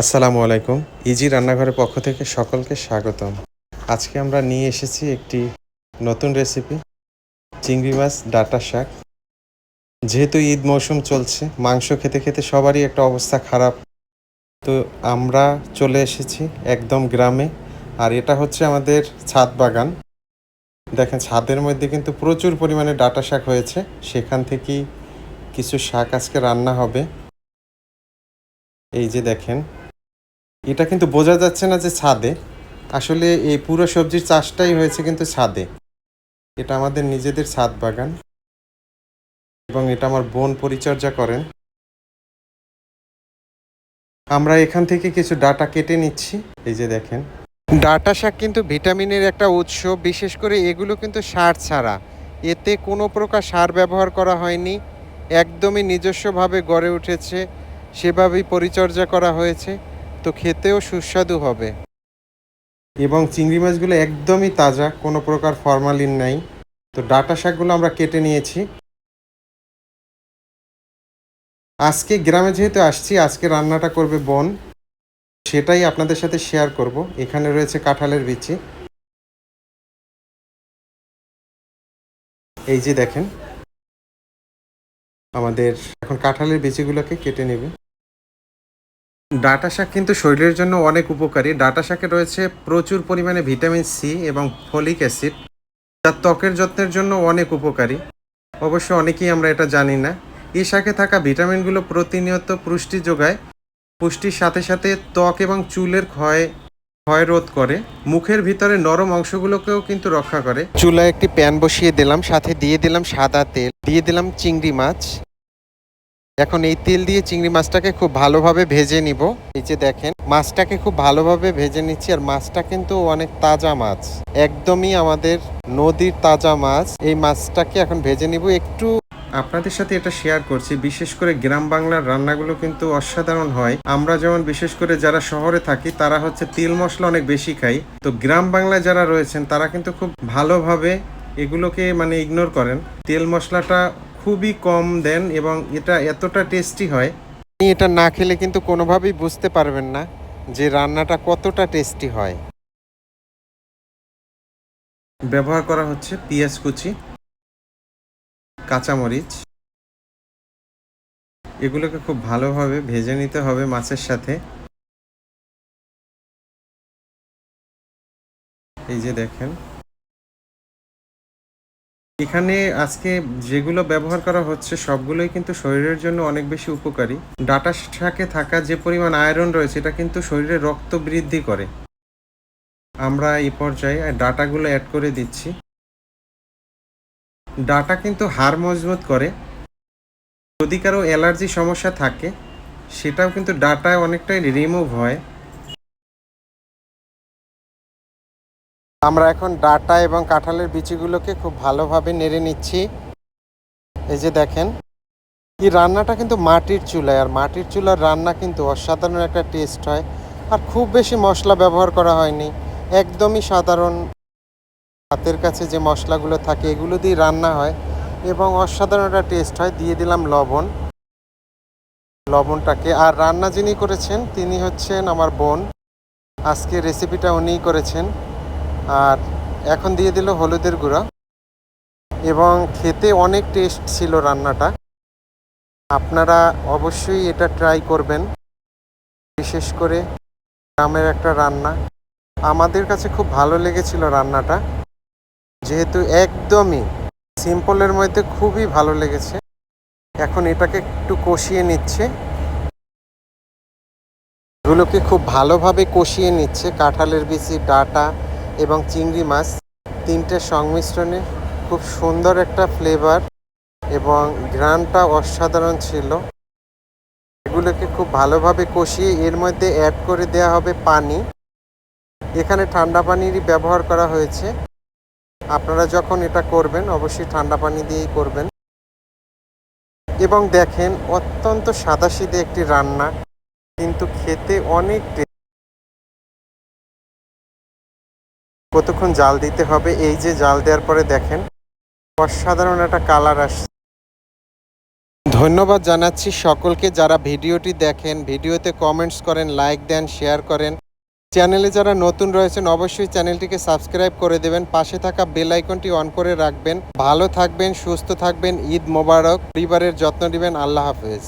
আসসালামু আলাইকুম। ইজি রান্নাঘরের পক্ষ থেকে সকলকে স্বাগতম। আজকে আমরা নিয়ে এসেছি একটি নতুন রেসিপি, চিংড়ি মাছ, ডাটা শাক। যেহেতু ঈদ মৌসুম চলছে, মাংস খেতে খেতে সবারই একটা অবস্থা খারাপ। তো আমরা চলে এসেছি একদম গ্রামে, আর এটা হচ্ছে আমাদের ছাদ বাগান। দেখেন, ছাদের মধ্যে কিন্তু প্রচুর পরিমাণে ডাটা শাক হয়েছে। সেখান থেকেই কিছু শাক আজকে রান্না হবে। এই যে দেখেন এটা কিন্তু বোঝা যাচ্ছে না যে ছাদে। আসলে এই পুরো সবজির চাষটাই হয়েছে কিন্তু ছাদে। এটা আমাদের নিজেদের ছাদ বাগান। এবং এটা আমার বোন পরিচর্যা করেন। আমরা এখান থেকে কিছু ডাটা কেটে নিচ্ছি। এই যে দেখেন। ডাটা শাক কিন্তু ভিটামিনের একটা উৎস। বিশেষ করে এগুলো কিন্তু সার ছাড়া। এতে কোনো প্রকার সার ব্যবহার করা হয়নি। একদমই নিজস্বভাবে গড়ে উঠেছে। সেভাবেই পরিচর্যা করা হয়েছে। তো খেতেও সুস্বাদু হবে। এবং চিংড়ি মাছগুলো একদমই তাজা, কোনো প্রকার ফরমালিন নাই। তো ডাটা শাকগুলো আমরা কেটে নিয়েছি। আজকে গ্রামে যেহেতু আসছি, আজকে রান্নাটা করবে বোন। সেটাই আপনাদের সাথে শেয়ার করব। এখানে রয়েছে কাঁঠালের বিচি। এই যে দেখেন, আমাদের এখন কাঁঠালের বিচিগুলোকে কেটে নেবে। ডাটা শাক কিন্তু শরীরের জন্য অনেক উপকারী। ডাটা শাকে রয়েছে প্রচুর পরিমাণে ভিটামিন সি এবং ফলিক অ্যাসিড, যা ত্বকের যত্নের জন্য অনেক উপকারী। অবশ্য অনেকেই আমরা এটা জানি না। এই শাকে থাকা ভিটামিনগুলো প্রতিনিয়ত পুষ্টি যোগায়। পুষ্টির সাথে সাথে ত্বক এবং চুলের ক্ষয় ক্ষয় রোধ করে। মুখের ভিতরে নরম অংশগুলোকেও কিন্তু রক্ষা করে। চুলায় একটি প্যান বসিয়ে দিলাম, সাথে দিয়ে দিলাম সাদা তেল, দিয়ে দিলাম চিংড়ি মাছ। এখন এই তেল দিয়ে চিংড়ি মাছটাকে খুব ভালোভাবে ভেজে নিব। এই যে দেখেন, মাছটাকে খুব ভালোভাবে ভেজে নিচ্ছি আর মাছটা কিন্তু অনেক তাজা মাছ। একদমই আমাদের নদীর তাজা মাছ। এই মাছটাকে এখন ভেজে নিব। একটু আপনাদের সাথে এটা শেয়ার করছি। বিশেষ করে গ্রাম বাংলার রান্নাগুলো কিন্তু অসাধারণ হয়। আমরা যেমন বিশেষ করে যারা শহরে থাকি, তারা হচ্ছে তেল মশলা অনেক বেশি খাই। তো গ্রাম বাংলায় যারা রয়েছেন, তারা কিন্তু খুব ভালোভাবে এগুলোকে মানে ইগনোর করেন। তেল মশলাটা খুবই কম দেন এবং এটা এতটা টেস্টি হয়। এটা না খেলে কিন্তু কোনোভাবেই বুঝতে পারবেন না যে রান্নাটা কতটা টেস্টি হয়। ব্যবহার করা হচ্ছে পেঁয়াজ কুচি, কাঁচামরিচ। এগুলোকে খুব ভালোভাবে ভেজে নিতে হবে মাছের সাথে। এই যে দেখেন এখানে আজকে যেগুলো ব্যবহার করা হচ্ছে, সবগুলোই কিন্তু শরীরের জন্য অনেক বেশি উপকারী। ডাটা শাকে থাকা যে পরিমাণ আয়রন রয়েছে, এটা কিন্তু শরীরে রক্ত বৃদ্ধি করে। আমরা এই পর্যায়ে ডাটাগুলো অ্যাড করে দিচ্ছি। ডাটা কিন্তু হাড় মজবুত করে। যদি কারও অ্যালার্জি সমস্যা থাকে, সেটাও কিন্তু ডাটায় অনেকটাই রিমুভ হয়। আমরা এখন ডাটা এবং কাঁঠালের বিচিগুলোকে খুব ভালোভাবে নেড়ে নিচ্ছি। এই যে দেখেন, এই রান্নাটা কিন্তু মাটির চুলায়, আর মাটির চুলার রান্না কিন্তু অসাধারণ একটা টেস্ট হয়, আর খুব বেশি মশলা ব্যবহার করা হয়নি। একদমই সাধারণ হাতের কাছে যে মশলাগুলো থাকে, এগুলো দিয়ে রান্না হয়, এবং অসাধারণ একটা টেস্ট হয়। দিয়ে দিলাম লবণ। লবণটাকে, আর রান্না যিনি করেছেন, তিনি হচ্ছেন আমার বোন। আজকে রেসিপিটা উনিই করেছেন। আর এখন দিয়ে দিল হলুদের গুঁড়া। এবং খেতে অনেক টেস্ট ছিল রান্নাটা। আপনারা অবশ্যই এটা ট্রাই করবেন। বিশেষ করে গ্রামের একটা রান্না। আমাদের কাছে খুব ভালো লেগেছিল রান্নাটা। যেহেতু একদমই সিম্পলের মধ্যে খুবই ভালো লেগেছে। এখন এটাকে একটু কষিয়ে নিচ্ছে। এগুলোকে খুব ভালোভাবে কষিয়ে নিচ্ছে। কাঁঠালের বিচি, ডাটা এবং চিংড়ি মাছ তিনটের সংমিশ্রণে খুব সুন্দর একটা ফ্লেভার এবং গ্রানটা অসাধারণ ছিল। এগুলোকে খুব ভালোভাবে কষিয়ে এর মধ্যে অ্যাড করে দেওয়া হবে পানি। এখানে ঠান্ডা পানিরই ব্যবহার করা হয়েছে। আপনারা যখন এটা করবেন, অবশ্যই ঠান্ডা পানি দিয়েই করবেন। এবং দেখেন, অত্যন্ত সাদাসিধে একটি রান্না। কিন্তু খেতে অনেক কতক্ষণ জাল দিতে হবে? এই যে জাল দেওয়ার পরে দেখেন, অসাধারণ একটা কালার আসছে। ধন্যবাদ জানাচ্ছি সকলকে যারা ভিডিওটি দেখেন। ভিডিওতে কমেন্টস করেন লাইক দেন শেয়ার করেন। চ্যানেলে যারা নতুন রয়েছেন, অবশ্যই চ্যানেলটিকে সাবস্ক্রাইব করে দেবেন। পাশে থাকা বেল আইকনটি অন করে রাখবেন। ভালো থাকবেন, সুস্থ থাকবেন। ঈদ মোবারক। পরিবারের যত্ন নেবেন। আল্লাহ হাফেজ।